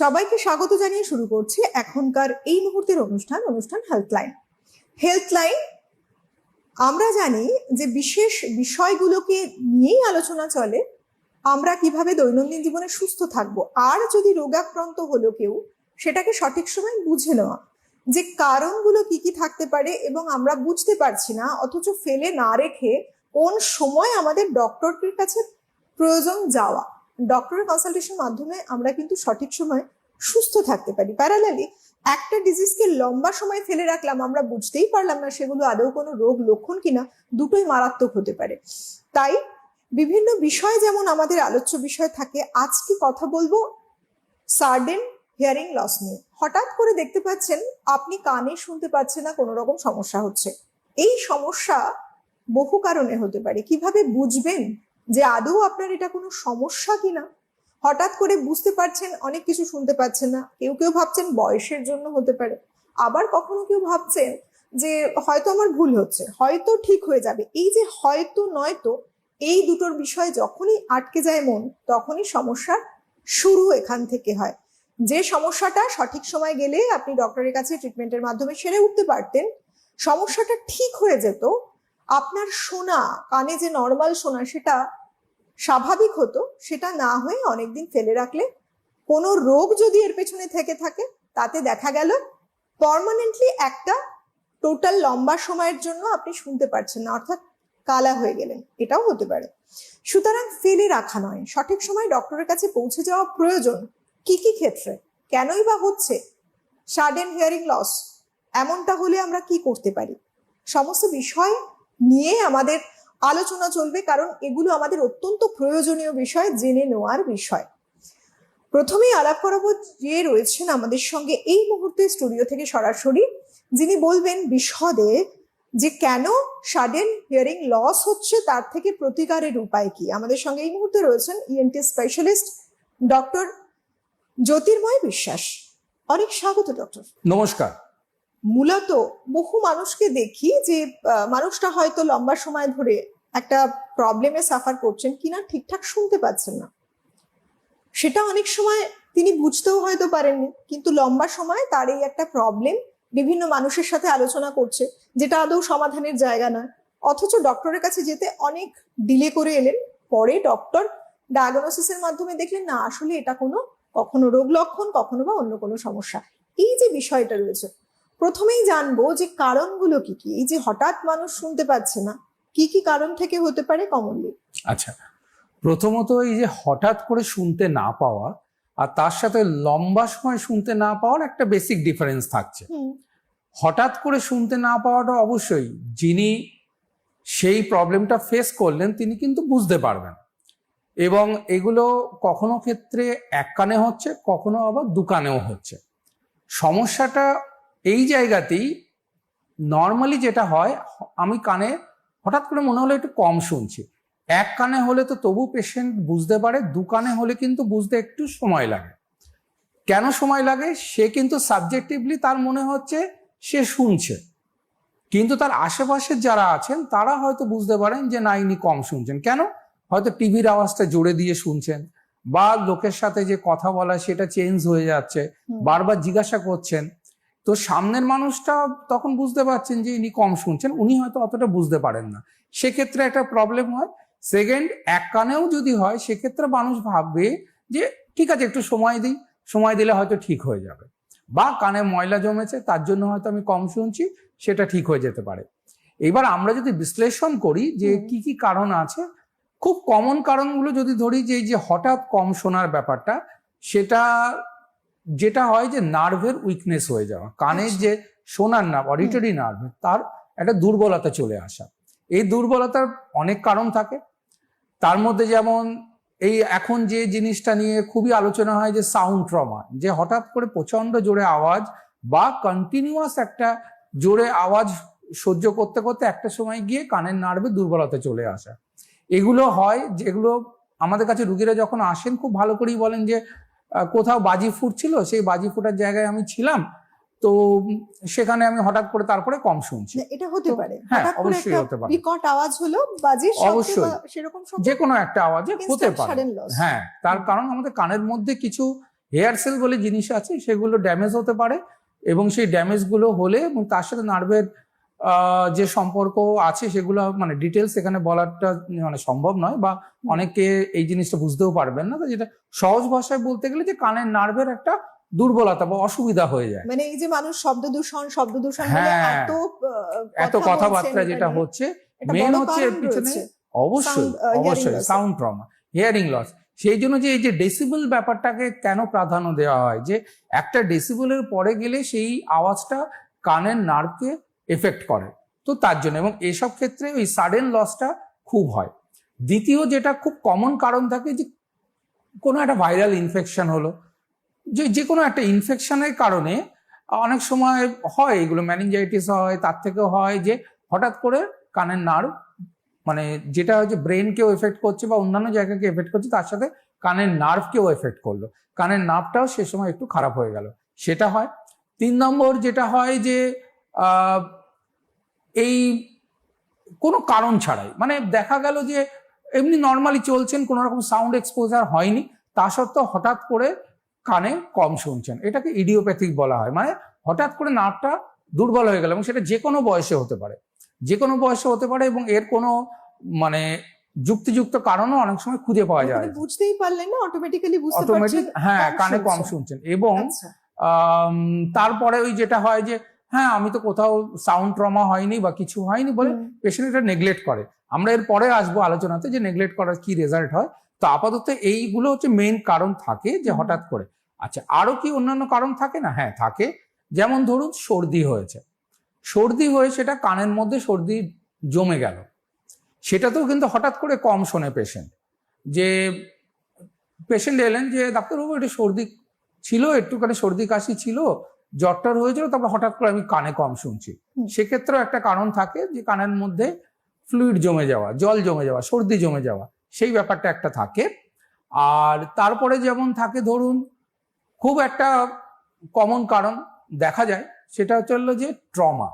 সবাইকে স্বাগত জানিয়ে শুরু করছি এখনকার এই মুহূর্তের অনুষ্ঠান অনুষ্ঠান হেল্পলাইন হেল্পলাইন আমরা জানি যে বিশেষ বিষয়গুলোকে নিয়েই আলোচনা চলে, আমরা কীভাবে দৈনন্দিন জীবনে সুস্থ থাকব, আর যদি রোগাক্রান্ত হলো কেউ, সেটাকে সঠিক সময় বুঝে নেওয়া, যে কারণগুলো কি কি থাকতে পারে এবং আমরা বুঝতে পারছি না, অথচ ফেলে না রেখে কোন সময় আমাদের ডক্টরের কাছে প্রয়োজন যাওয়া। ডক্টরের কনসালটেশন মাধ্যমে আমরা কিন্তু সঠিক সময় সুস্থ থাকতে পারি। প্যারালালি একটা ডিজিজকে লম্বা সময় ফেলে রাখলাম, আমরা বুঝতেই পারলাম না সেগুলো আদৌ কোনো রোগ লক্ষণ কিনা, দুটোই মারাত্মক হতে পারে। তাই বিভিন্ন বিষয় যেমন আমাদের আলোচ্য বিষয় থাকে, আজকে কথা বলব সার্ডেন হিয়ারিং লস নিয়ে। হঠাৎ করে দেখতে পাচ্ছেন, আপনি কানে শুনতে পাচ্ছেন না, কোনো রকম সমস্যা হচ্ছে। এই সমস্যা বহু কারণে হতে পারে। কীভাবে বুঝবেন? যে আদৌ আপনার এটা কোনো সমস্যা কিনা? হঠাৎ করে বুঝতে পারছেন, অনেক কিছু শুনতে পাচ্ছেন না। কেউ কেউ ভাবছেন বয়সের জন্য হতে পারে। আবার কখনো কেউ ভাবছেন যে হয়তো আমার ভুল হচ্ছে, হয়তো ঠিক হয়ে যাবে। এই যে হয়তো, নয়তো, এই দুটোর বিষয় যখনই আটকে যায় মন, তখনই সমস্যার শুরু এখান থেকে হয়। যে সমস্যাটা সঠিক সময় গেলে আপনি ডক্টরের কাছে ট্রিটমেন্টের মাধ্যমে সেরে উঠতে পারতেন, সমস্যাটা ঠিক হয়ে যেত আপনার শোনা কানে যে নর্মাল শোনা সেটা স্বাভাবিক হতো, সেটা না হয়ে অনেকদিন ফেলে রাখলে কোনো রোগ যদি এর পেছনে থেকে থাকে, তাতে দেখা গেল পারমানেন্টলি একটা টোটাল লম্বা সময়ের জন্য আপনি শুনতে পারছেন না, অর্থাৎ কালা হয়ে গেলেন। এটাও হতে পারে। সুতরাং ফেলে রাখা নয়। সঠিক সময় ডক্টরের কাছে পৌঁছে যাওয়া প্রয়োজন। কি কি ক্ষেত্রে? কেনই বা হচ্ছে? সাডেন হিয়ারিং লস এমনটা হলে আমরা কি করতে পারি? সমস্ত বিষয় নিয়ে আমাদের আলোচনা চলবে, কারণ এগুলো আমাদের অত্যন্ত প্রয়োজনীয় বিষয়, জেনে নেওয়ার বিষয়। প্রথমেই আলাপ করাবো যে রয়েছেন আমাদের সঙ্গে এই মুহূর্তে স্টুডিও থেকে সরাসরি, যিনি বলবেন বিশদে যে কেন সাডেন হিয়ারিং লস হচ্ছে, তার থেকে প্রতিকারের উপায় কি? আমাদের সঙ্গে এই মুহূর্তে রয়েছেন ইএনটি স্পেশালিস্ট ডক্টর জ্যোতির্ময় বিশ্বাস। অনেক স্বাগত ডক্টর নমস্কার। মূলত বহু মানুষকে দেখি যে মানুষটা হয়তো লম্বা সময় ধরে একটা প্রবলেমে সাফার করছেন কিনা ঠিকঠাক শুনতে পাচ্ছেন না। সেটা অনেক সময় তিনি বুঝতেও হয়তো পারেননি, কিন্তু লম্বা সময় তার এই একটা প্রবলেম বিভিন্ন মানুষের সাথে আলোচনা করছে, যেটা আদৌ সমাধানের জায়গা নয়। অথচ ডক্টরের কাছে যেতে অনেক ডিলে করে এলেন, পরে ডক্টর ডায়াগনোসিসের মাধ্যমে দেখলেন, না, আসলে এটা কোনো কখনো রোগ লক্ষণ, কখনো বা অন্য কোনো সমস্যা। এই যে বিষয়টা রয়েছে প্রথমেই জানব যে কারণগুলো কি কি? এই যে হঠাৎ মানুষ শুনতে পাচ্ছে না কি কি কারণ থেকে হতে পারে কমনলি? আচ্ছা প্রথমত এই যে হঠাৎ করে শুনতে না পাওয়া আর তার সাথে লম্বা সময় শুনতে না পাওয়ার একটা বেসিক ডিফারেন্স থাকছে। হঠাৎ করে শুনতে না পাওয়াটা অবশ্যই যিনি সেই প্রবলেমটা ফেস করলেন তিনি কিন্তু বুঝতে পারবেন। এবং এগুলো কখনো ক্ষেত্রে এক কানে হচ্ছে কখনো আবার দু কানেও হচ্ছে। সমস্যাটা এই জায়গাতেই নর্মালি যেটা হয় আমি কানে হঠাৎ করে মনে হলো একটু কম শুনছি। এক কানে হলে তো তবু পেশেন্ট বুঝতে পারে দু কানে হলে কিন্তু বুঝতে একটু সময় লাগে। কেন সময় লাগে? সে কিন্তু সাবজেক্টিভলি তার মনে হচ্ছে সে শুনছে। কিন্তু তার আশেপাশের যারা আছেন তারা হয়তো বুঝতে পারেন যে না ইনি কম শুনছেন। কেন? হয়তো টিভির আওয়াজটা জোরে দিয়ে শুনছেন বা লোকের সাথে যে কথা বলা সেটা চেঞ্জ হয়ে যাচ্ছে বারবার জিজ্ঞাসা করছেন তো সামনের মানুষটা তখন বুঝতে পারছেন যে ইনি কম শুনছেন উনি হয়তো অতটা বুঝতে পারেন না। সেক্ষেত্রে একটা প্রবলেম হয়। সেকেন্ড এক কানেও যদি হয় সেক্ষেত্রে মানুষ ভাববে যে ঠিক আছে একটু সময় দিই। সময় দিলে হয়তো ঠিক হয়ে যাবে। বা কানে ময়লা জমেছে তার জন্য হয়তো আমি কম শুনছি সেটা ঠিক হয়ে যেতে পারে। এবার আমরা যদি বিশ্লেষণ করি যে। কি কি কারণ আছে খুব কমন কারণগুলো যদি ধরি যে এই যে হঠাৎ কম শোনার ব্যাপারটা সেটা যেটা হয় যে নার্ভের উইকনেস হয়ে যাওয়া কানের আচ্ছা। যে শোনার নার্ভ অডিটরি নার্ভ তার একটা দুর্বলতা চলে আসা। এই দুর্বলতার অনেক কারণ থাকে। তার মধ্যে যেমন এই এখন যে জিনিসটা নিয়ে খুবই আলোচনা হয় যে সাউন্ড ট্রমা যে হঠাৎ করে প্রচণ্ড জোরে আওয়াজ বা কন্টিনিউয়াস একটা জোরে আওয়াজ সহ্য করতে করতে একটা সময় গিয়ে কানের নার্ভে দুর্বলতা চলে আসা। এগুলো হয় যেগুলো আমাদের কাছে রুগীরা যখন আসেন খুব ভালো করেই বলেন যে কোথাও বাজি ফুটছিল সেই বাজি ফুটার জায়গায় আমি ছিলাম তো সেখানে আমি হঠাৎ করে তারপরে কম শুনছি। এটা হতে পারে। হ্যাঁ, অবশ্যই হতে পারে। বিকট আওয়াজ হলো বাজির অবশ্যই। সেরকম যে কোনো একটা আওয়াজে হতে পারে। হ্যাঁ তার কারণ আমাদের কানের মধ্যে কিছু হেয়ার সেল বলে জিনিস আছে সেগুলো ড্যামেজ হতে পারে এবং সেই ড্যামেজগুলো হলে এবং তার সাথে নার্ভের যে সম্পর্ক আছে সেগুলো মানে ডিটেলস এখানে বলাটা মানে সম্ভব নয় বা অনেকে এই জিনিসটা বুঝতেও পারবেন না। তো যেটা সহজ ভাষায় বলতে গেলে যে কানের নার্ভের একটা দুর্বলতা বা অসুবিধা হয়ে যায়। মানে এই যে মানুষ শব্দ দূষণ শব্দ দূষণ হ্যাঁ, এত এত কথাবার্তা যেটা হচ্ছে মেন হচ্ছে এর পিছনে অবশ্যই uh, অবশ্যই সাউন্ড ট্রমা হিয়ারিং লস সেই জন্য যে এই যে ডেসিবল ব্যাপারটাকে কেন প্রাধান্য দেওয়া হয়? যে একটা ডেসিবলের পরে গেলে সেই আওয়াজটা কানের নার্ভকে এফেক্ট করে। তো তার জন্য এবং এসব ক্ষেত্রে ওই সাডেন লসটা খুব হয়। দ্বিতীয় যেটা খুব কমন কারণ থাকে যে কোনো একটা ভাইরাল ইনফেকশন হলো, যে যে কোনো একটা ইনফেকশনের কারণে অনেক সময় হয়, এগুলো ম্যানিনজাইটিস হয়, তার থেকেও হয় যে হঠাৎ করে কানের নার্ভ মানে যেটা হচ্ছে ব্রেনকেও এফেক্ট করছে বা অন্যান্য জায়গাকে এফেক্ট করছে, তার সাথে কানের নার্ভকেও এফেক্ট করল। কানের নার্ভটাও সে সময় একটু খারাপ হয়ে গেল। সেটা হয়। তিন নম্বর যেটা হয় যে এই কোনো কারণ ছাড়াই। মানে দেখা গেল যে এমনি নর্মালি চলছেন কোনো রকম সাউন্ড এক্সপোজার হয়নি তা সত্ত্বেও হঠাৎ করে কানে কম শুনছেন। এটাকে ইডিওপ্যাথিক বলা হয়। মানে হঠাৎ করে নার্ভটা দুর্বল হয়ে গেল এবং সেটা যে কোনো বয়সে হতে পারে। যে কোনো বয়সে হতে পারে এবং এর কোনো মানে যুক্তিযুক্ত কারণও অনেক সময় খুঁজে পাওয়া যায়। মানে বুঝতেই পারলেন না অটোমেটিক্যালি বুঝতে অটোমেটিক পারছেন হ্যাঁ কানে কম শুনছেন। শুনছেন এবং আচ্ছা। তারপরে ওই যেটা হয় যে হ্যাঁ আমি তো কোথাও সাউন্ড ট্রমা হয়নি বা কিছু হয়নি বলে। পেশেন্ট এটা নেগলেক্ট করে। আমরা এর পরে আসব আলোচনাতে যে নেগলেক্ট করার কি রেজাল্ট হয়। তো আপাতত এইগুলো হচ্ছে মেইন কারণ থাকে যে হঠাৎ করে। আচ্ছা আরও কি অন্যান্য কারণ থাকে? না হ্যাঁ থাকে। যেমন ধরুন সর্দি হয়েছে। সর্দি হয়ে সেটা কানের মধ্যে সর্দি জমে গেল। সেটাতেও কিন্তু হঠাৎ করে কম শোনে পেশেন্ট যে পেশেন্ট এলেন যে ডাক্তারবাবু এটা সর্দি ছিল একটুখানি সর্দি কাশি ছিল জ্বরটার হয়েছিল তারপর হঠাৎ করে আমি কানে কম শুনছি। সেক্ষেত্রেও একটা কারণ থাকে যে কানের মধ্যে ফ্লুইড জমে যাওয়া জল জমে যাওয়া সর্দি জমে যাওয়া সেই ব্যাপারটা একটা থাকে। আর তারপরে যেমন থাকে ধরুন খুব একটা কমন কারণ দেখা যায় সেটা হচ্ছে হলো যে ট্রমা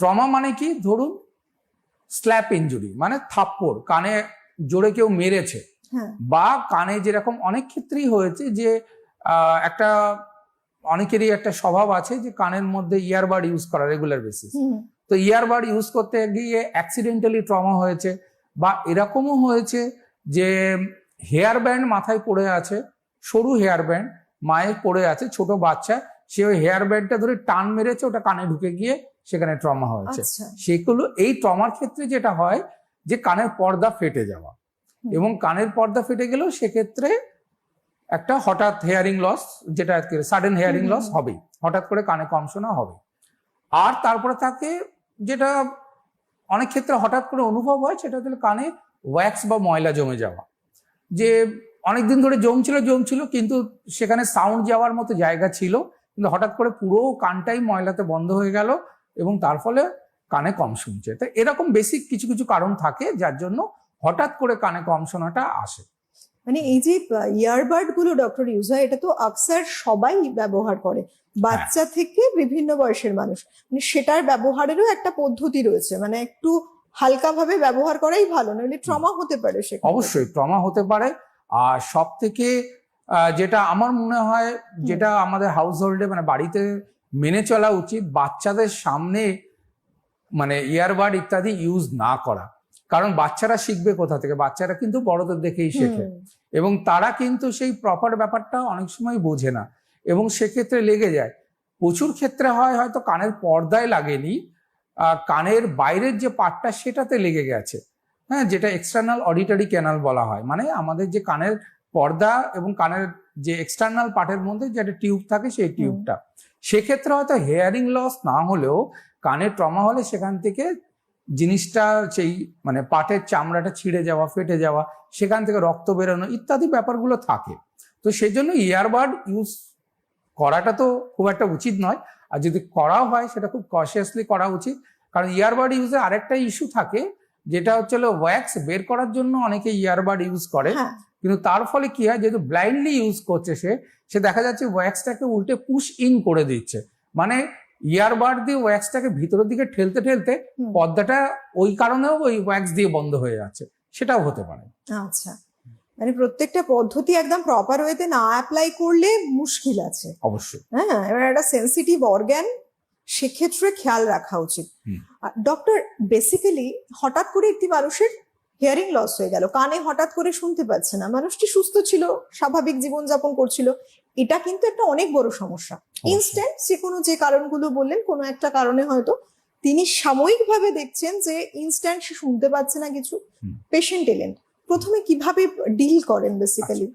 ট্রমা মানে কি? ধরুন স্ল্যাপ ইঞ্জুরি মানে থাপ্পড় কানে জোরে কেউ মেরেছে হ্যাঁ। বা কানে যেরকম অনেক ক্ষেত্রেই হয়েছে যে একটা অনেকেরই একটা স্বভাব আছে যে কানের মধ্যে ইয়ারবাড ইউজ করা রেগুলার বেসিস তো ইয়ারবাড ইউজ করতে গিয়ে অ্যাক্সিডেন্টালি ট্রমা হয়েছে বা এরকমও হয়েছে যে হেয়ার ব্যান্ড মাথায় পড়ে আছে সরু হেয়ার ব্যান্ড মায়ের পড়ে আছে ছোট বাচ্চা সে ওই হেয়ার ব্যান্ডটা ধরে টান মেরেছে ওটা কানে ঢুকে গিয়ে সেখানে ট্রমা হয়েছে। আচ্ছা। সেগুলো এই ট্রমার ক্ষেত্রে যেটা হয় যে কানের পর্দা ফেটে যাওয়া। এবং কানের পর্দা ফেটে গেলেও সেক্ষেত্রে একটা হঠাৎ হেয়ারিং লস যেটা সাডেন হেয়ারিং লস। হবেই। হঠাৎ করে কানে কম শোনা হবে। আর তারপরে থাকে যেটা অনেক ক্ষেত্রে হঠাৎ করে অনুভব হয় সেটা হচ্ছে কানে ওয়্যাক্স বা ময়লা জমে যাওয়া। যে অনেকদিন ধরে জমছিল জমছিল কিন্তু সেখানে সাউন্ড যাওয়ার মতো জায়গা ছিল কিন্তু হঠাৎ করে পুরো কানটাই ময়লাতে বন্ধ হয়ে গেল এবং তার ফলে কানে কম শুনছে। তো এরকম বেসিক কিছু কিছু কারণ থাকে যার জন্য হঠাৎ করে কানে কম শোনাটা আসে। মানে এই যে ইয়ারবাডগুলো ডক্টর ইউজ হয় এটা তো আকসার সবাই ব্যবহার করে। বাচ্চা থেকে বিভিন্ন বয়সের মানুষ। মানে সেটার ব্যবহারেরও একটা পদ্ধতি রয়েছে। মানে একটু হালকা ভাবে ব্যবহার করাই ভালো নইলে ট্রমা হতে পারে সে অবশ্যই ট্রমা হতে পারে। আর সব থেকে যেটা আমার মনে হয় যেটা আমাদের হাউস হোল্ডে মানে বাড়িতে মেনে চলা উচিত বাচ্চাদের সামনে মানে ইয়ারবাড ইত্যাদি ইউজ না করা। কারণ বাচ্চারা শিখবে কোথা থেকে? বাচ্চারা কিন্তু বড়দের দেখেই শেখে। এবং তারা কিন্তু সেই প্রপার ব্যাপারটা অনেক সময় বোঝে না। এবং সেক্ষেত্রে লেগে যায়। প্রচুর ক্ষেত্রে হয় হয়তো কানের পর্দায় লাগেনি কানের বাইরের যে পার্টটা সেটাতে লেগে গেছে। হ্যাঁ যেটা এক্সটার্নাল অডিটরি ক্যানাল বলা হয়। মানে আমাদের যে কানের পর্দা এবং কানের যে এক্সটার্নাল পার্টের মধ্যে যে একটা টিউব থাকে সেই টিউবটা সেক্ষেত্রে হয়তো হেয়ারিং লস না হলেও কানের ট্রমা হলে সেখান থেকে জিনিসটা সেই মানে পাটের চামড়াটা ছিঁড়ে যাওয়া ফেটে যাওয়া সেখান থেকে রক্ত বেরোনো ইত্যাদি ব্যাপারগুলো থাকে। তো সেই জন্য ইয়ারবাড ইউজ করাটা তো খুব একটা উচিত নয়। আর যদি করা হয় সেটা খুব কশিয়াসলি করা উচিত। কারণ ইয়ারবাড ইউজে আরেকটা ইস্যু থাকে যেটা হচ্ছে ওয়্যাক্স বের করার জন্য অনেকে ইয়ারবাড ইউজ করে। হ্যাঁ। কিন্তু তার ফলে কি হয় যেহেতু ব্লাইন্ডলি ইউজ করছে সে সে দেখা যাচ্ছে ওয়্যাক্সটাকে উল্টে পুশ ইন করে দিচ্ছে। মানে ইয়ারবাড দিয়ে ওয়্যাক্সটাকে ভিতরের দিকে ঠেলতে ঠেলতে। পর্দাটা ওই কারণেও ওই ওয়্যাক্স দিয়ে বন্ধ হয়ে যাচ্ছে। সেটাও হতে পারে। আচ্ছা। মানে প্রত্যেকটা পদ্ধতি একদম প্রপার ওয়েতে না অ্যাপ্লাই করলে মুশকিল আছে। অবশ্যই। হ্যাঁ এবার একটা সেন্সিটিভ অর্গ্যান সেক্ষেত্রে খেয়াল রাখা উচিত। ডক্টর বেসিক্যালি হঠাৎ করে একটি মানুষের হিয়ারিং লস হয়ে গেল। কানে হঠাৎ করে শুনতে পাচ্ছে না। মানুষটি সুস্থ ছিল স্বাভাবিক জীবনযাপন করছিল। এটা কিন্তু একটা অনেক বড় সমস্যা। ইনস্ট্যান্ট যে কোনো যে কারণগুলো বললেন কোনো একটা কারণে হয়তো তিনি সাময়িকভাবে দেখছেন যে ইনস্ট্যান্ট সে শুনতে পাচ্ছে না কিছু। পেশেন্ট এলেন। প্রথমে কীভাবে ডিল করেন বেসিক্যালি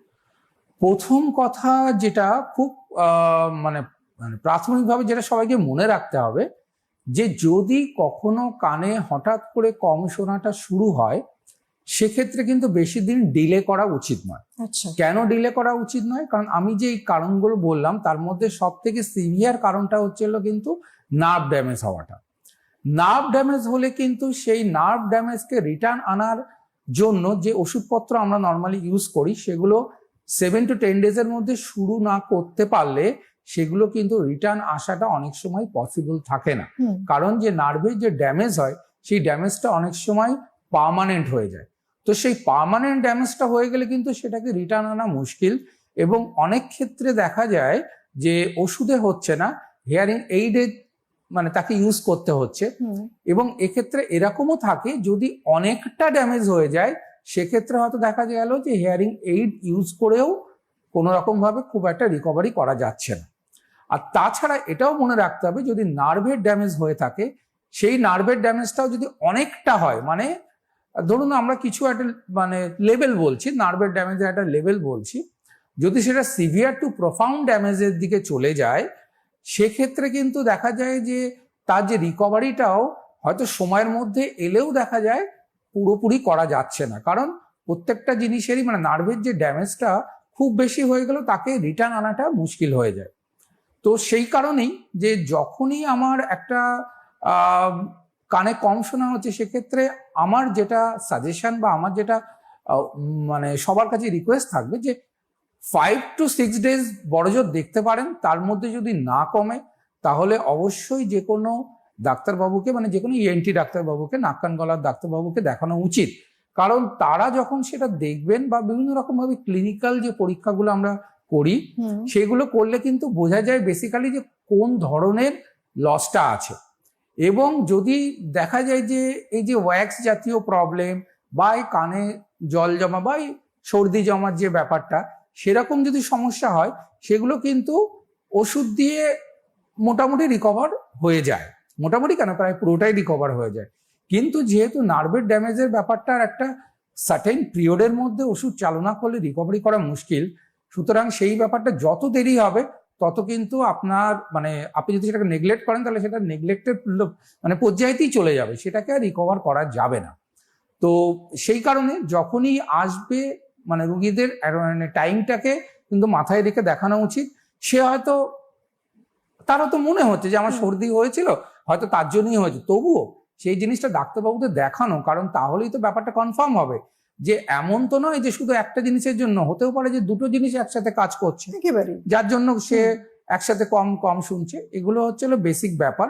প্রথম কথা যেটা খুব মানে মানে প্রাথমিকভাবে যেটা সবাইকে মনে রাখতে হবে যে যদি কখনো কানে হঠাৎ করে কম শোনাটা শুরু হয় সেক্ষেত্রে কিন্তু বেশি দিন ডিলে করা উচিত নয়। আচ্ছা। কেন ডিলে করা উচিত নয়? কারণ আমি যে এই কারণগুলো বললাম তার মধ্যে সব থেকে সিভিয়ার কারণটা হচ্ছিল কিন্তু নার্ভ ড্যামেজ হওয়াটা। নার্ভ ড্যামেজ হলে কিন্তু সেই নার্ভ ড্যামেজকে রিটার্ন আনার জন্য যে ওষুধপত্র আমরা নর্মালি ইউজ করি সেগুলো সেভেন টু টেন ডেজের মধ্যে শুরু না করতে পারলে সেগুলো কিন্তু রিটার্ন আসাটা অনেক সময় পসিবল থাকে না। কারণ যে নার্ভের যে ড্যামেজ হয় সেই ড্যামেজটা অনেক সময় পার্মানেন্ট হয়ে যায়। তো সেই পার্মানেন্ট ড্যামেজটা হয়ে গেলে কিন্তু সেটাকে রিটার্ন আনা মুশকিল এবং অনেক ক্ষেত্রে দেখা যায় যে ওষুধে হচ্ছে না হিয়ারিং এইডে মানে তাকে ইউজ করতে হচ্ছে এবং এক্ষেত্রে এরকমও থাকে যদি অনেকটা ড্যামেজ হয়ে যায় সেক্ষেত্রে হয়তো দেখা গেল যে হিয়ারিং এইড ইউজ করেও কোনো রকম ভাবে খুব একটা রিকভারি করা যাচ্ছে না। আর তাছাড়া এটাও মনে রাখতে হবে যদি নার্ভের ড্যামেজ হয়ে থাকে সেই নার্ভের ড্যামেজটাও যদি অনেকটা হয় মানে ধরুন আমরা কিছু একটা মানে লেভেল বলছি নার্ভের ড্যামেজের একটা লেভেল বলছি, যদি সেটা সিভিয়ার টু প্রফাউন্ড ড্যামেজের দিকে চলে যায়, সেক্ষেত্রে কিন্তু দেখা যায় যে তার যে রিকভারিটাও হয়তো সময়ের মধ্যে এলেও দেখা যায় পুরোপুরি করা যাচ্ছে না। কারণ প্রত্যেকটা জিনিসেরই মানে নার্ভের যে ড্যামেজটা খুব বেশি হয়ে গেল তাকে রিটার্ন আনাটা মুশকিল হয়ে যায়। তো সেই কারণেই যে যখনই আমার একটা কানে কম শোনা হচ্ছে সেক্ষেত্রে আমার যেটা সাজেশন বা আমার যেটা মানে সবার কাছে রিকোয়েস্ট থাকবে যে ফাইভ টু সিক্স ডেজ বড়জোর দেখতে পারেন তার মধ্যে যদি না কমে তাহলে অবশ্যই যে কোনো ডাক্তারবাবুকে মানে যে কোনো ইএনটি ডাক্তারবাবুকে নাক কান গলার ডাক্তারবাবুকে দেখানো উচিত। কারণ তারা যখন সেটা দেখবেন বা বিভিন্ন রকম ভাবে ক্লিনিক্যাল যে পরীক্ষাগুলো আমরা করি সেগুলো করলে কিন্তু বোঝা যায় বেসিক্যালি যে কোন ধরনের লসটা আছে। এবং যদি দেখা যায় যে এই যে ওয়্যাক্স জাতীয় প্রবলেম বা এই কানে জল জমা বা এই সর্দি জমার যে ব্যাপারটা, সেরকম যদি সমস্যা হয়, সেগুলো কিন্তু ওষুধ দিয়ে মোটামুটি রিকভার হয়ে যায়। মোটামুটি কেন? প্রায় পুরোটাই রিকভার হয়ে যায়। কিন্তু যেহেতু নার্ভের ড্যামেজের ব্যাপারটার একটা সার্টেন পিরিয়ডের মধ্যে ওষুধ চালনা করলে রিকভারি করা মুশকিল, সুতরাং সেই ব্যাপারটা যত দেরি হবে তত কিন্তু আপনার মানে আপনি যদি সেটাকে নেগলেক্ট করেন তাহলে সেটা নেগলেক্টের মানে পর্যায়েতেই চলে যাবে। সেটাকে আর রিকভার করা যাবে না। তো সেই কারণে যখনই আসবে মানে রুগীদের মানে টাইমটাকে কিন্তু মাথায় রেখে দেখানো উচিত। সে হয়তো তারও তো মনে হচ্ছে যে আমার সর্দি হয়েছিল হয়তো তার জন্যই হয়েছে। তবুও সেই জিনিসটা ডাক্তারবাবুদের দেখানো কারণ তাহলেই তো ব্যাপারটা কনফার্ম হবে। যে এমন তো নয় যে শুধু একটা জিনিসের জন্য হতেও পারে যে দুটো জিনিস একসাথে কাজ করছে। একেবারে যার জন্য সে একসাথে কম কম শুনছে। এগুলো হচ্ছে বেসিক ব্যাপার।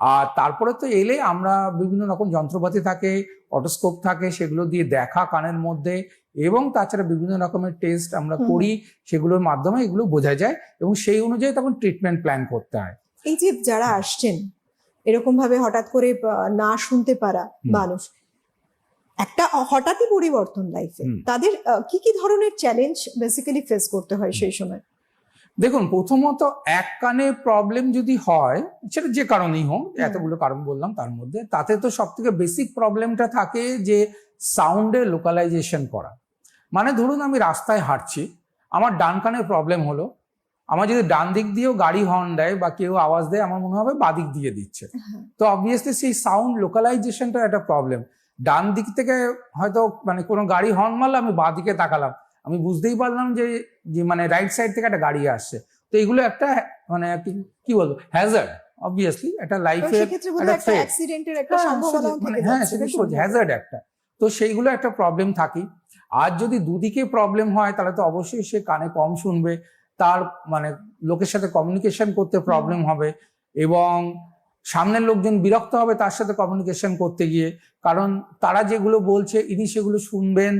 আর তারপরে তো এলে আমরা বিভিন্ন রকম যন্ত্রপাতি থাকে অটোস্কোপ থাকে সেগুলো দিয়ে দেখা কানের মধ্যে এবং তাছাড়া বিভিন্ন রকমের টেস্ট আমরা করি সেগুলোর মাধ্যমে এগুলো বোঝা যায় এবং সেই অনুযায়ী তখন ট্রিটমেন্ট প্ল্যান করতে হয়। এই যে যারা আসছেন এরকম ভাবে হঠাৎ করে না শুনতে পারা মানুষ একটা হঠাৎই পরিবর্তন লাইফে তাদের কি কি ধরনের চ্যালেঞ্জ বেসিক্যালি ফেস করতে হয় সেই সময়? দেখুন প্রথমত এক কানে প্রবলেম যদি হয় সেটা যে কারণেই হোক এতগুলো কারণ বললাম তার মধ্যে তাতে তো সব থেকে বেসিক প্রবলেমটা থাকে যে সাউন্ডে লোকালাইজেশন করা। মানে ধরুন আমি রাস্তায় হাঁটছি আমার ডান কানের প্রবলেম হলো আমার যদি ডান দিক দিয়েও গাড়ি হর্ন দেয় বা কেউ আওয়াজ দেয় আমার মনে হবে বাদিক দিয়ে দিচ্ছে। তো অবভিয়াসলি সেই সাউন্ড লোকালাইজেশনটা একটা প্রবলেম ডান দিক থেকে হয়তো মানে কোনো গাড়ি হর্ন মারলে আমি বাঁ দিকে তাকালাম। আমি বুঝতেই পারলাম যে মানে রাইট সাইড থেকে একটা গাড়ি আসছে। তো এগুলো একটা মানে কি- বলব? হ্যাজার্ড অবভিয়াসলি একটা অ্যাক্সিডেন্টের একটা হ্যাঁ, সম্ভাবনা মানে হ্যাঁ সেটা হ্যাজার্ড একটা। তো সেইগুলো একটা প্রবলেম থাকেই আর যদি দুদিকে প্রবলেম হয় তাহলে তো অবশ্যই সে কানে কম শুনবে তার মানে লোকের সাথে কমিউনিকেশন করতে প্রবলেম হবে। এবং সামনের লোকজন বিরক্ত হবে তার সাথে কমিউনিকেশন করতে গিয়ে। কারণ তারা যেগুলো বলছে ইনি সেগুলো শুনবেন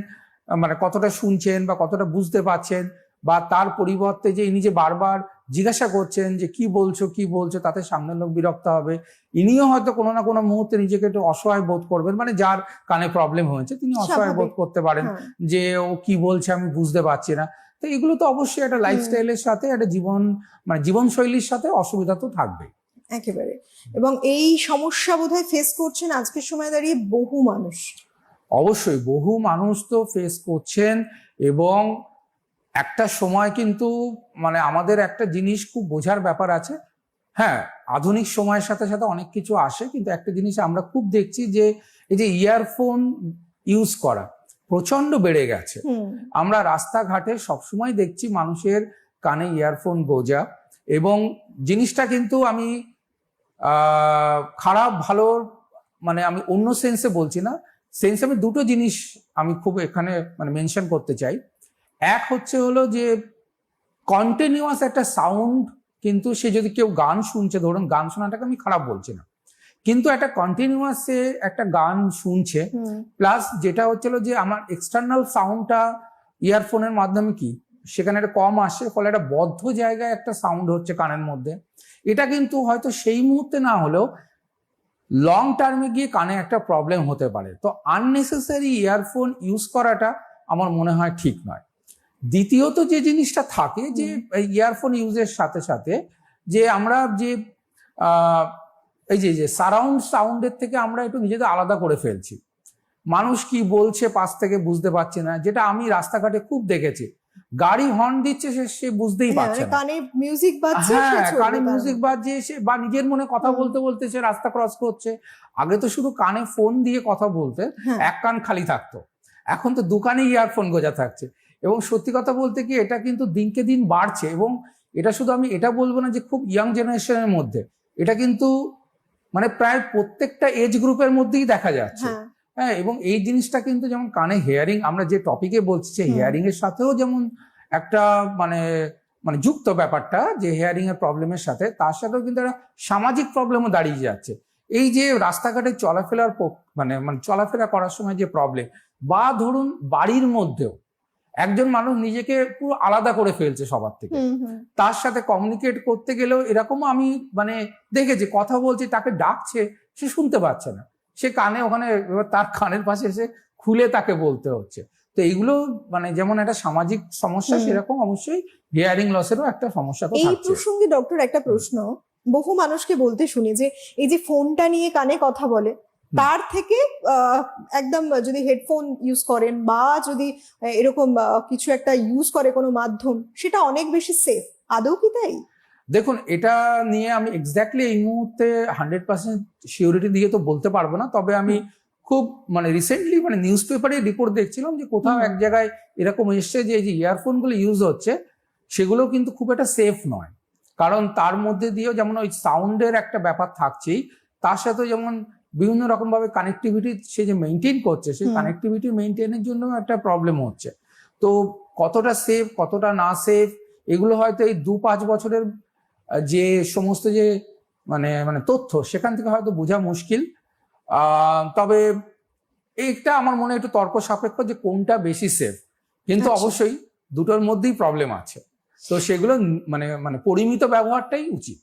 মানে কতটা শুনছেন বা কতটা বুঝতে পারছেন বা তার পরিবর্তে যে ইনি যে বারবার জিজ্ঞাসা করছেন যে কি বলছো কি বলছো তাতে সামনের লোক বিরক্ত হবে। ইনিও হয়তো কোনো না কোনো মুহূর্তে নিজেকে একটু অসহায় বোধ করবেন মানে যার কানে প্রবলেম হয়েছে তিনি অসহায় বোধ করতে পারেন হ্যাঁ। যে ও কি বলছে আমি বুঝতে পারছি না। তো এগুলো তো অবশ্যই একটা লাইফস্টাইলের সাথে একটা জীবন মানে জীবনশৈলীর সাথে অসুবিধা তো থাকবে একেবারে। এবং এই সমস্যা বোধহয় ফেস করছেন আজকের সময় দাঁড়িয়ে বহু মানুষ। অবশ্যই বহু মানুষ তো ফেস করছেন এবং একটা সময় কিন্তু মানে আমাদের একটা জিনিস খুব বোঝার ব্যাপার আছে। হ্যাঁ আধুনিক সময়ের সাথে সাথে অনেক কিছু আসে কিন্তু একটা জিনিস আমরা খুব দেখছি যে এই যে ইয়ারফোন ইউজ করা প্রচণ্ড বেড়ে গেছে। আমরা রাস্তাঘাটে সবসময় দেখছি মানুষের কানে ইয়ারফোন গোজা এবং জিনিসটা কিন্তু আমি খারাপ ভালো মানে আমি অন্য সেন্সে বলছি না। সেন্স আমি দুটো জিনিস আমি খুব এখানে মানে মেনশন করতে চাই। এক হচ্ছে হলো যে কন্টিনিউয়াস একটা সাউন্ড কিন্তু সে যদি কেউ গান শুনছে ধরুন গান শোনাটাকে আমি খারাপ বলছি না। কিন্তু একটা কন্টিনিউয়াস সে একটা গান শুনছে প্লাস যেটা হচ্ছিল যে আমার এক্সটার্নাল সাউন্ডটা ইয়ারফোনের মাধ্যমে কি? সেখানে একটা কম আসে ফলে একটা বদ্ধ জায়গায় একটা সাউন্ড হচ্ছে কানের মধ্যে। এটা কিন্তু হয়তো সেই মুহূর্তে না হলেও লং টার্মে গিয়ে কানে একটা প্রবলেম হতে পারে। তো আননেসেসারি ইয়ারফোন ইউজ করাটা আমার মনে হয় ঠিক নয়। দ্বিতীয়ত যে জিনিসটা থাকে যে ইয়ারফোন ইউজের সাথে সাথে যে আমরা যে এই যে যে সারাউন্ড সাউন্ডের থেকে আমরা একটু নিজেদের আলাদা করে ফেলছি। মানুষ কি বলছে পাশ থেকে বুঝতে পারছে না। যেটা আমি রাস্তাঘাটে খুব দেখেছি। গাড়ি হর্ন দিচ্ছে সে সে বুঝতেই হ্যাঁ, পারছে মানে না। কানে মিউজিক বাজছে হ্যাঁ কানে মিউজিক। বাজছে সে বা নিজের মনে কথা বলতে বলতে সে রাস্তা ক্রস করছে। আগে তো শুধু কানে ফোন দিয়ে কথা বলতে হ্যাঁ। এক কান খালি থাকতো। এখন তো দোকানে ইয়ারফোন গোজা থাকছে। এবং সত্যি কথা বলতে কি এটা কিন্তু দিনকে দিন বাড়ছে এবং এটা শুধু আমি এটা বলব না যে খুব ইয়াং জেনারেশনের মধ্যে। এটা কিন্তু মানে প্রায় প্রত্যেকটা এজ গ্রুপের মধ্যেই দেখা যাচ্ছে। হ্যাঁ এবং এই জিনিসটা কিন্তু যেমন কানে হেয়ারিং আমরা যে টপিকে বলছি হুম। হেয়ারিং এর সাথেও যেমন একটা মানে মানে যুক্ত ব্যাপারটা যে হেয়ারিং এর প্রবলেমের সাথে তার সাথেও কিন্তু একটা সামাজিক প্রবলেমও দাঁড়িয়ে যাচ্ছে। এই যে রাস্তাঘাটে চলাফেরার মানে মানে চলাফেরা করার সময় যে প্রবলেম বা ধরুন বাড়ির মধ্যেও একজন মানুষ নিজেকে পুরো আলাদা করে ফেলছে সবার থেকে। তার সাথে কমিউনিকেট করতে গেলেও এরকমও আমি মানে দেখেছি কথা বলছি তাকে ডাকছে সে শুনতে পাচ্ছে না। সে কানে ওখানে তার কানের পাশে এসে খুলে তাকে বলতে হচ্ছে। তো এইগুলো মানে যেমন একটা সামাজিক সমস্যা সেরকম অবশ্যই হিয়ারিং লসেরও একটা সমস্যা এই প্রসঙ্গে ডক্টর একটা প্রশ্ন। বহু মানুষকে বলতে শুনি যে এই যে ফোনটা নিয়ে কানে কথা বলে তার থেকে আহ, একদম যদি হেডফোন ইউজ করেন বা যদি এরকম কিছু একটা ইউজ করে কোনো মাধ্যম সেটা অনেক বেশি সেফ আদৌ কি তাই? দেখুন এটা নিয়ে আমি এক্স্যাক্টলি এই মুহূর্তে হান্ড্রেড পার্সেন্ট সিউরিটি দিয়ে তো বলতে পারব না তবে আমি খুব মানে রিসেন্টলি মানে নিউজ পেপারে রিপোর্ট দেখছিলাম যে কোথাও এক জায়গায় এরকম এসছে যে এই যে ইয়ারফোনগুলো ইউজ হচ্ছে সেগুলো কিন্তু খুব একটা সেফ নয়। কারণ তার মধ্যে দিয়েও যেমন ওই সাউন্ডের একটা ব্যাপার থাকছেই তার সাথে যেমন বিভিন্ন রকম ভাবে কানেক্টিভিটি সে যে মেনটেন করছে সেই। কানেক্টিভিটি মেনটেনের জন্য একটা প্রবলেম হচ্ছে। তো কতটা সেফ কতটা না সেফ এগুলো হয়তো এই দু পাঁচ বছরের যে সমস্ত যে মানে মানে তথ্য সেখান থেকে হয়তো বোঝা মুশকিল। তবে এইটা আমার মনে একটু তর্ক সাপেক্ষ যে কোনটা বেশি সেফ কিন্তু আচ্ছা। অবশ্যই দুটোর মধ্যেই প্রবলেম আছে। তো সেগুলো মানে মানে পরিমিত ব্যবহারটাই উচিত।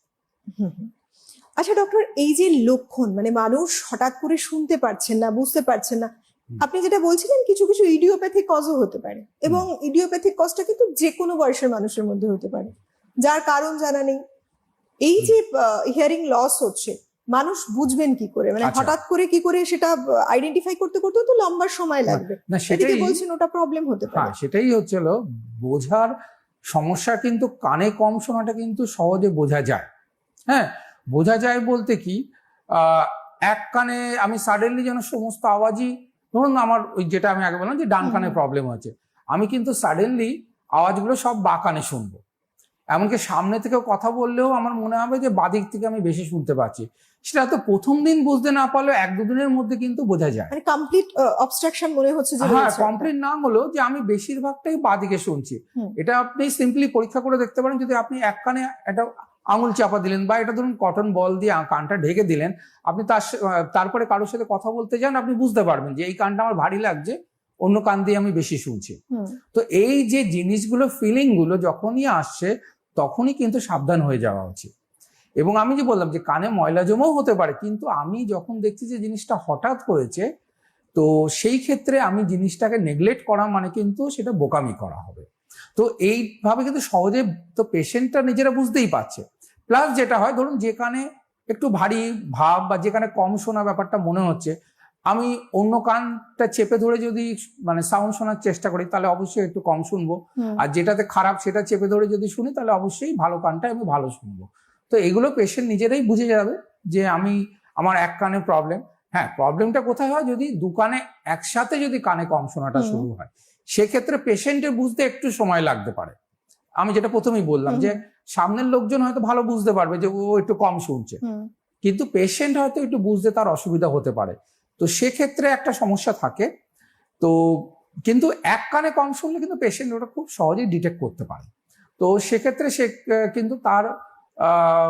আচ্ছা ডক্টর এই যে লক্ষণ মানে মানুষ হঠাৎ করে শুনতে পারছেন না বুঝতে পারছেন না আপনি যেটা বলছিলেন কিছু কিছু ইডিওপ্যাথিক কজও হতে পারে। এবং ইডিওপ্যাথিক কজটা কিন্তু যে কোনো বয়সের মানুষের মধ্যে হতে পারে। যার কারণ জানা নেই। এই যে হিয়ারিং লস হচ্ছে মানুষ বুঝবেন কি করে? মানে আচ্ছা। হঠাৎ করে কি করে সেটা আইডেন্টিফাই করতে করতে তো লম্বা সময় লাগবে। না সেটাই বলছেন ওটা প্রবলেম হতে হ্যাঁ পারে সেটাই হচ্ছিল বোঝার সমস্যা কিন্তু কানে কম শোনাটা কিন্তু সহজে বোঝা যায়। হ্যাঁ বোঝা যায় বলতে কি আহ, এক কানে আমি সাডেনলি যেন সমস্ত আওয়াজই ধরুন আমার ওই যেটা আমি আগে বললাম যে ডান কানে প্রবলেম হচ্ছে। আমি কিন্তু সাডেনলি আওয়াজগুলো সব বা কানে শুনব। এমনকি সামনে থেকে কথা বললেও আমার মনে হবে যে বাদিক থেকে আমি বেশি শুনতে পাচ্ছি। সেটা তো প্রথম দিন বুঝতে না পারলেও এক দুদিনের মধ্যে কিন্তু বোঝা যায়। মানে কমপ্লিট অবস্ট্রাকশন মনে হচ্ছে যে হ্যাঁ কমপ্লিট না হলেও যে আমি বেশিরভাগটাই বাদিকে শুনছি। এটা আপনি সিম্পলি পরীক্ষা করে দেখতে পারেন যদি আপনি এক কানে একটা আঙুল চাপা দিলেন বা এটা ধরুন কটন বল দিয়ে কানটা ঢেকে দিলেন আপনি তার তারপরে কারোর সাথে কথা বলতে যান আপনি বুঝতে পারবেন যে এই কানটা আমার ভারী লাগছে অন্য কান দিয়ে আমি বেশি শুনছি। তো এই যে জিনিসগুলো ফিলিংগুলো যখনই আসছে তখনই কিন্তু সাবধান হয়ে যাওয়া উচিত। এবং আমি যে বললাম যে কানে ময়লা জমাও হতে পারে, কিন্তু আমি যখন দেখছি যে জিনিসটা হঠাৎ করেছে তো সেই ক্ষেত্রে আমি জিনিসটাকে নেগলেক্ট করা মানে কিন্তু সেটা বোকামি করা হবে। তো এইভাবে কিন্তু সহজে তো পেশেন্টটা নিজেরা বুঝতেই পারছে। প্লাস যেটা হয়, ধরুন যেখানে একটু ভারী ভাব বা যেখানে কম শোনা ব্যাপারটা মনে হচ্ছে আমি অন্য কানটা চেপে ধরে যদি মানে সাউন্ড শোনার চেষ্টা করি তাহলে অবশ্যই একটু কম শুনব। আর যেটাতে খারাপ সেটা চেপে ধরে যদি শুনি তাহলে অবশ্যই ভালো কানটা আমি ভালো শুনব। তো এগুলো পেশেন্ট নিজেরাই বুঝে যাবে যে আমি আমার এক কানে প্রবলেম হ্যাঁ প্রবলেমটা কোথায় হয়? যদি দু কানে একসাথে যদি কানে কম শোনাটা শুরু হয় সেক্ষেত্রে পেশেন্টের বুঝতে একটু সময় লাগতে পারে। আমি যেটা প্রথমেই বললাম যে সামনের লোকজন হয়তো ভালো বুঝতে পারবে যে ও একটু কম শুনছে। কিন্তু পেশেন্ট হয়তো একটু বুঝতে তার অসুবিধা হতে পারে। তো সেক্ষেত্রে একটা সমস্যা থাকে। তো কিন্তু এক কানে কম শুনলে কিন্তু পেশেন্ট ওটা খুব সহজেই ডিটেক্ট করতে পারে। তো সেক্ষেত্রে সে কিন্তু তার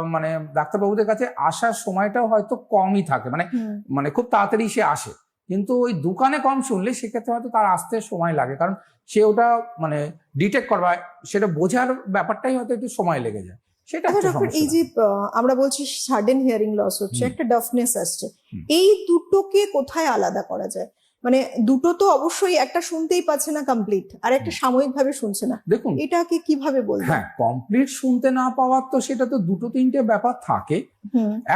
মানে ডাক্তারবাবুদের কাছে আসার সময়টাও হয়তো কমই থাকে। মানে মানে খুব তাড়াতাড়ি সে আসে। কিন্তু ওই দোকানে কম শুনলে সেক্ষেত্রে হয়তো তার আসতে সময় লাগে। কারণ সে ওটা মানে ডিটেক্ট করবা সেটা বোঝার ব্যাপারটাই হয়তো একটু সময় লেগে যায়। সেটা সমস্যা। এই যে আমরা বলছি সাডেন হিয়ারিং লস হচ্ছে একটা ডাফনেস আসছে। এই দুটোকে কোথায় আলাদা করা যায়? মানে দুটো তো অবশ্যই একটা শুনতেই পাচ্ছে না কমপ্লিট আর একটা সাময়িক ভাবে শুনছে না। দেখুন। এটাকে কীভাবে বলব? হ্যাঁ কমপ্লিট শুনতে না পাওয়ার তো সেটা তো দুটো তিনটে ব্যাপার থাকে।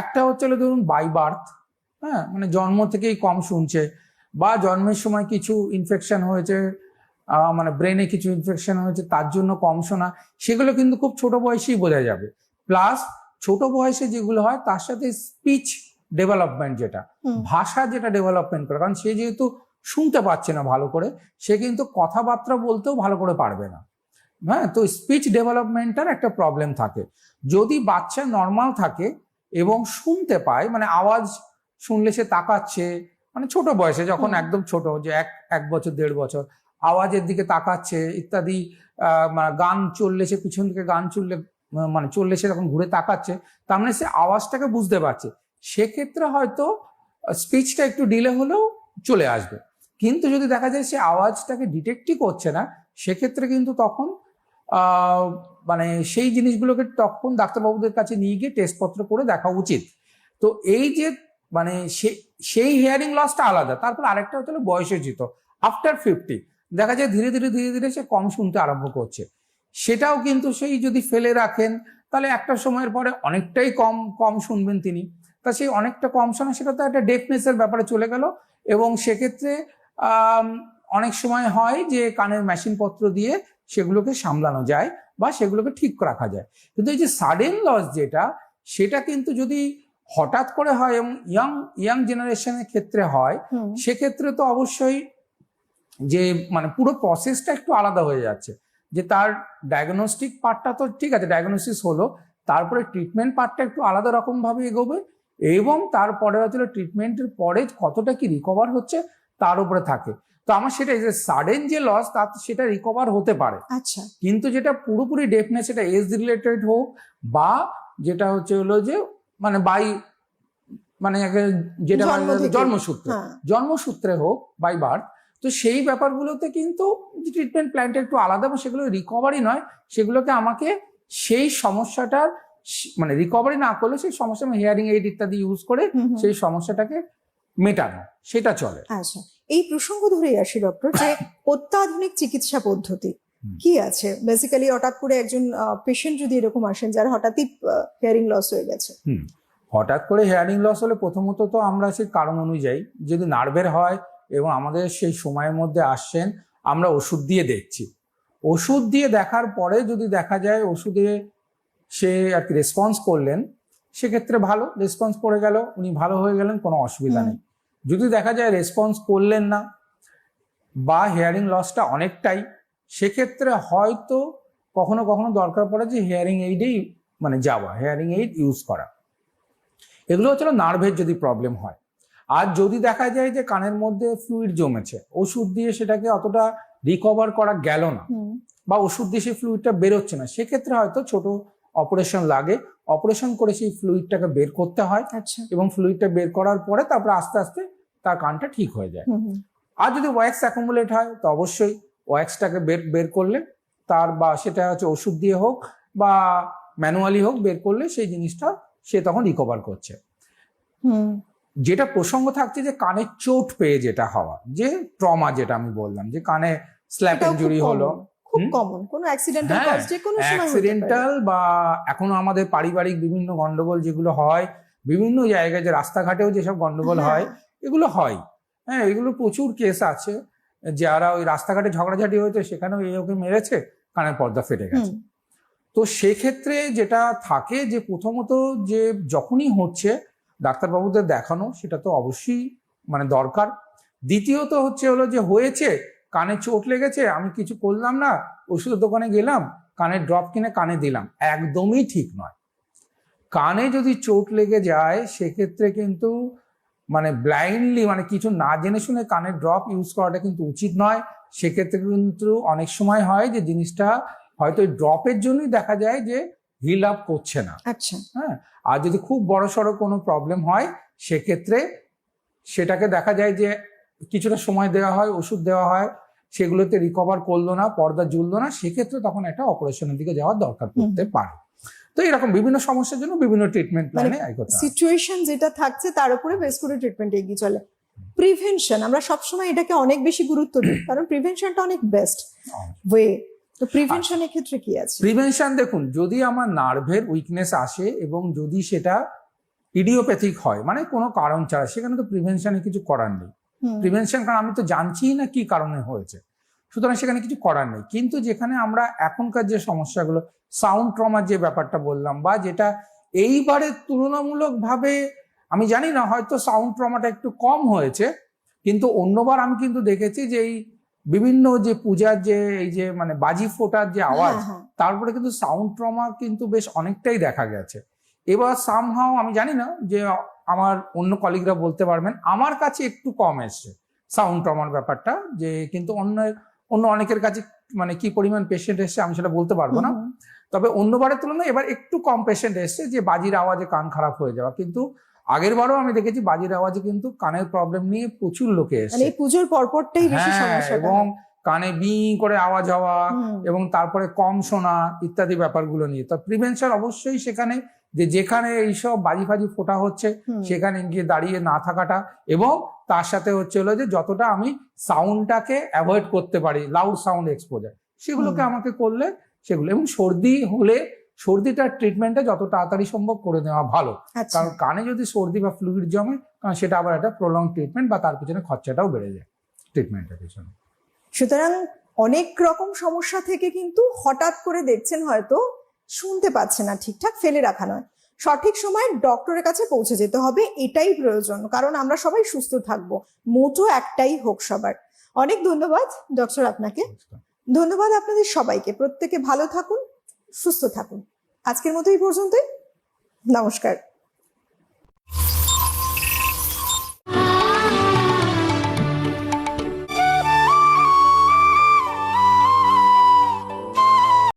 একটা হচ্ছে ধরুন বাই বার্থ হ্যাঁ মানে জন্ম থেকেই কম শুনছে বা জন্মের সময় কিছু ইনফেকশন হয়েছে মানে ব্রেনে কিছু ইনফেকশন হয়েছে তার জন্য কম শোনা সেগুলো কিন্তু খুব ছোট বয়সেই বোঝা যাবে। প্লাস ছোট বয়সে যেগুলো হয় তার সাথে স্পিচ ডেভেলপমেন্ট যেটা ভাষা যেটা ডেভেলপমেন্ট করে কারণ সে যেহেতু শুনতে পাচ্ছে না ভালো করে সে কিন্তু কথাবার্তা বলতেও ভালো করে পারবে না। হ্যাঁ তো স্পিচ ডেভেলপমেন্টের একটা প্রবলেম থাকে। যদি বাচ্চা নর্মাল থাকে এবং শুনতে পায় মানে আওয়াজ শুনলে সে তাকাচ্ছে মানে ছোট বয়সে যখন একদম ছোট যে এক এক বছর দেড় বছর আওয়াজের দিকে তাকাচ্ছে, ইত্যাদি মানে গান চললে, সে পিছন দিকে গান চললে মানে চললে সে যখন ঘুরে তাকাচ্ছে, তার মানে সে আওয়াজটাকে বুঝতে পারছে। সেক্ষেত্রে হয়তো স্পিচটা একটু ডিলে হলেও চলে আসবে। কিন্তু যদি দেখা যায় সে আওয়াজটাকে ডিটেক্টই করছে না, সেক্ষেত্রে কিন্তু তখন মানে সেই জিনিসগুলোকে তখন ডাক্তারবাবুদের কাছে নিয়ে গিয়ে টেস্টপত্র করে দেখা উচিত। তো এই যে মানে সেই হিয়ারিং লসটা আলাদা, তারপর আরেকটা হচ্ছে বয়সোচিত। আফটার ফিফটি দেখা যায় ধীরে ধীরে ধীরে ধীরে সে কম শুনতে আরম্ভ করছে। সেটাও কিন্তু সেই যদি ফেলে রাখেন তাহলে একটা সময়ের পরে অনেকটাই কম কম শুনবেন তিনি। তা সেই অনেকটা কম শোনা সেটা তো একটা ডেফনেসের ব্যাপারে চলে গেল। এবং সেক্ষেত্রে অনেক সময় হয় যে কানের মেশিনপত্র দিয়ে সেগুলোকে সামলানো যায় বা সেগুলোকে ঠিক রাখা যায়। কিন্তু এই যে সাডেন লস যেটা সেটা কিন্তু যদি হঠাৎ করে হয় এবং ইয়াং ইয়াং জেনারেশনের ক্ষেত্রে হয় সেক্ষেত্রে তো অবশ্যই যে মানে পুরো প্রসেসটা একটু আলাদা হয়ে যাচ্ছে। যে তার ডায়াগনস্টিক পার্টটা তো ঠিক আছে ডায়াগনোসিস হলো তারপরে ট্রিটমেন্ট পার্টটা একটু আলাদা রকম ভাবে এগোবে এবং তারপরে হচ্ছে ট্রিটমেন্টের পরে কতটা কি রিকভার হচ্ছে তার উপরে থাকে। তো আমার সেটা যে সাডেন যে লস তা সেটা রিকভার হতে পারে। আচ্ছা। কিন্তু যেটা পুরোপুরি ডেফনেস সেটা এজ রিলেটেড হোক বা যেটা হচ্ছে হলো যে মানে বাই মানে যেটা। জন্মসূত্রে। হ্যাঁ। জন্মসূত্রে হোক বাই বার্থ তো সেই ব্যাপারগুলোতে কিন্তু ট্রিটমেন্ট প্ল্যানটা একটু আলাদা বা সেগুলো রিকভারি নয় সেগুলোকে আমাকে সেই সমস্যাটার মানে রিকভারি না করলে সেই সমস্যা হিয়ারিং এইড ইত্যাদি ইউজ করে। সেই সমস্যাটাকে মেটানো। সেটা চলে। আচ্ছা এই প্রসঙ্গ ধরেই আসি ডক্টর যে অত্যাধুনিক চিকিৎসা পদ্ধতি কি আছে? বেসিক্যালি হঠাৎ করে একজন পেশেন্ট যদি এরকম আসেন যার হঠাৎই হেয়ারিং লস হয়ে গেছে। হঠাৎ করে হেয়ারিং লস হলে প্রথমত তো আমরা সেই কারণ অনুযায়ী যদি নার্ভের হয় এবং আমাদের সেই সময়ের মধ্যে আসছেন আমরা ওষুধ দিয়ে দেখছি। ওষুধ দিয়ে দেখার পরে যদি দেখা যায় ওষুধে সে আর কি রেসপন্স করলেন সেক্ষেত্রে ভালো রেসপন্স পড়ে গেল উনি ভালো হয়ে গেলেন কোনো অসুবিধা নেই। যদি দেখা যায় রেসপন্স করলেন না বা হেয়ারিং লসটা অনেকটাই সেক্ষেত্রে হয়তো কখনো কখনো দরকার পড়ে যে হেয়ারিং এইডেই মানে যাওয়া হেয়ারিং এইড ইউজ করা। এগুলো হচ্ছে নার্ভের যদি প্রবলেম হয়। আর যদি দেখা যায় যে কানের মধ্যে ফ্লুইড জমেছে ওষুধ দিয়ে সেটাকে অতটা রিকভার করা গেল না বা ওষুধ দিয়ে সেই ফ্লুইডটা বেরোচ্ছে না সেক্ষেত্রে হয়তো ছোট অপারেশন লাগে। অপারেশন করে সেই ফ্লুইডটাকে বের করতে হয় আচ্ছা। এবং ফ্লুইডটা বের করার পরে তারপরে আস্তে আস্তে তার কানটা ঠিক হয়ে যায়। আর যদি ওয়্যাক্স অ্যাকুমুলেট হয় তো অবশ্যই ওয়্যাক্সটাকে বের বের করলে তার বা সেটা হচ্ছে ওষুধ দিয়ে হোক বা ম্যানুয়ালি হোক বের করলে সেই জিনিসটা সে তখন রিকভার করছে। যেটা প্রসঙ্গ থাকছে যে কানে চোট পেয়ে যেটা হওয়া যে ট্রমা যেটা আমি বললাম যে কানে স্ল্যাপ ইঞ্জুরি হলো। খুব কমন কোনো অ্যাক্সিডেন্টাল কজ যে কোনো সময় অ্যাক্সিডেন্টাল বা এখনও আমাদের পারিবারিক বিভিন্ন গন্ডগোল যেগুলো হয় বিভিন্ন জায়গায় যে রাস্তাঘাটেও যেসব গন্ডগোল হ্যাঁ। হয় এগুলো হয়। হ্যাঁ এগুলো প্রচুর কেস আছে। যারা ওই রাস্তাঘাটে ঝগড়াঝাটি হয়েছে সেখানেও এই ওকে মেরেছে কানের পর্দা ফেটে গেছে। তো সেক্ষেত্রে যেটা থাকে যে প্রথমত যে যখনই হচ্ছে ডাক্তারবাবুদের দেখানো সেটা তো অবশ্যই মানে দরকার। দ্বিতীয়ত হচ্ছে হলো যে হয়েছে কানে চোট লেগেছে আমি কিছু করলাম না ওষুধের দোকানে গেলাম কানের ড্রপ কিনে কানে দিলাম। একদমই ঠিক নয়। কানে যদি চোট লেগে যায় সেক্ষেত্রে কিন্তু মানে ব্লাইন্ডলি মানে কিছু না জেনে শুনে কানের ড্রপ ইউজ করাটা কিন্তু উচিত নয়। সেক্ষেত্রে কিন্তু অনেক সময় হয় যে জিনিসটা হয়তো ড্রপের জন্যই দেখা যায় যে হিল আপ করছে না। আচ্ছা। হ্যাঁ? আর যদি খুব বড় সড়ো কোনো প্রবলেম হয় সেক্ষেত্রে সেটাকে দেখা যায় যে কিছুটা সময় দেওয়া হয় ওষুধ দেওয়া হয় সেগুলোতে রিকভার করল না পর্দা জুললো না সেক্ষেত্রে তখন একটা অপারেশনের দিকে যাওয়ার দরকার পড়তে পারে। তো এরকম বিভিন্ন সমস্যার জন্য বিভিন্ন ট্রিটমেন্ট প্ল্যানে সিচুয়েশন যেটা থাকছে তার উপরে বেস করে ট্রিটমেন্ট এগিয়ে চলে। প্রিভেনশন আমরা সবসময় এটাকে অনেক বেশি গুরুত্ব দিই কারণ প্রিভেনশনটা অনেক বেস্ট ওয়ে তো প্রিভেনশনের ক্ষেত্রে কি আছে? প্রিভেনশন দেখুন যদি আমার নার্ভের উইকনেস আসে এবং যদি সেটা ইডিওপ্যাথিক হয় মানে কোনো কারণ ছাড়া সেখানে তো প্রিভেনশনে কিছু করার নেই। প্রিভেনশন কারণ আমি তো জানছি না কি কারণে হয়েছে। সুতরাং সেখানে কিছু করার নেই। কিন্তু যেখানে আমরা এখনকার যে সমস্যাগুলো সাউন্ড ট্রমার যে ব্যাপারটা বললাম বা যেটা এইবারে তুলনামূলকভাবে আমি জানি না হয়তো সাউন্ড ট্রমাটা একটু কম হয়েছে কিন্তু অন্যবার আমি কিন্তু দেখেছি যে এই বিভিন্ন যে পূজার যে এই যে মানে বাজি ফোটার যে আওয়াজ হ্যাঁ, হ্যাঁ। তারপরে কিন্তু সাউন্ড ট্রমা কিন্তু বেশ অনেকটাই দেখা গেছে। এবার সামহাও আমি জানি না যে আমার অন্য কলিগরা বলতে পারবেন আমার কাছে একটু কম এসছে সাউন্ড ট্রমার ব্যাপারটা যে কিন্তু অন্য অন্য অনেকের কাছে মানে কি পরিমাণ পেশেন্ট এসছে আমি সেটা বলতে পারব না। তবে অন্যবারের তুলনায় এবার একটু কম পেশেন্ট এসছে যে বাজির আওয়াজে কান খারাপ হয়ে যাওয়া। কিন্তু আগের বারও আমি দেখেছি বাজির আওয়াজে কিন্তু কানের প্রবলেম নিয়ে প্রচুর লোকে মানে এসছে। এই পুজোর পরপরটাই বেশি হ্যাঁ সমস্যা এবং কানে বি করে আওয়াজ হওয়া এবং তারপরে কম শোনা ইত্যাদি ব্যাপারগুলো নিয়ে। তো প্রিভেনশন অবশ্যই সেখানে যে যেখানে এইসব বাজি ফাজি ফোটা হচ্ছে সেখানে গিয়ে দাঁড়িয়ে না থাকাটা এবং তার সাথে হচ্ছে হলো যে যতটা আমি সাউন্ডটাকে অ্যাভয়েড করতে পারি লাউড সাউন্ড এক্সপোজার সেগুলোকে আমাকে করলে সেগুলো এবং সর্দি হলে সর্দিটার ট্রিটমেন্টটা যত তাড়াতাড়ি সম্ভব করে নেওয়া ভালো। আচ্ছা। কারণ কানে যদি সর্দি বা ফ্লুইড জমে কারণ সেটা আবার একটা প্রলং ট্রিটমেন্ট বা তার পিছনে খরচাটাও বেড়ে যায় ট্রিটমেন্টের পিছনে। সুতরাং অনেক রকম সমস্যা থেকে কিন্তু হঠাৎ করে দেখছেন হয়তো শুনতে পাচ্ছে না ঠিকঠাক ফেলে রাখা নয়। সঠিক সময় ডক্টরের কাছে পৌঁছে যেতে হবে এটাই প্রয়োজন। কারণ আমরা সবাই সুস্থ থাকব মোটো একটাই হোক সবার। অনেক ধন্যবাদ ডক্টর আপনাকে। ধন্যবাদ আপনাদের সবাইকে। প্রত্যেকে ভালো থাকুন সুস্থ থাকুন। আজকের মতো এই পর্যন্তই। নমস্কার।